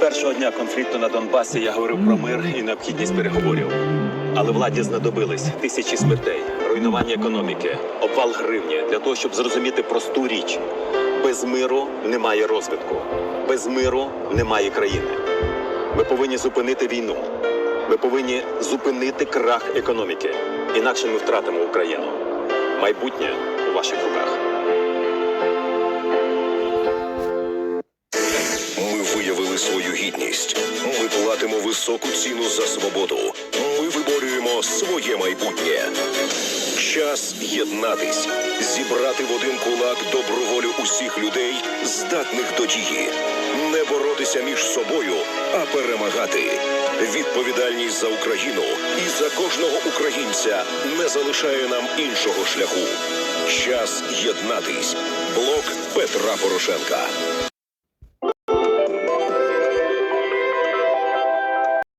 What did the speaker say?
першого дня конфлікту на Донбасі я говорив про мир і необхідність переговорів. Але владі знадобились тисячі смертей, руйнування економіки, обвал гривні для того, щоб зрозуміти просту річ: без миру немає розвитку, без миру немає країни. Ми повинні зупинити війну. Ми повинні зупинити крах економіки. Інакше ми втратимо Україну. Майбутнє у ваших руках. Виявили свою гідність. Ми платимо високу ціну за свободу. Ми виборюємо своє майбутнє. Час єднатись, зібрати в один кулак добру волю усіх людей, здатних до дії, не боротися між собою, а перемагати. Відповідальність за Україну і за кожного українця не залишає нам іншого шляху. Час єднатись. Блок Петра Порошенка.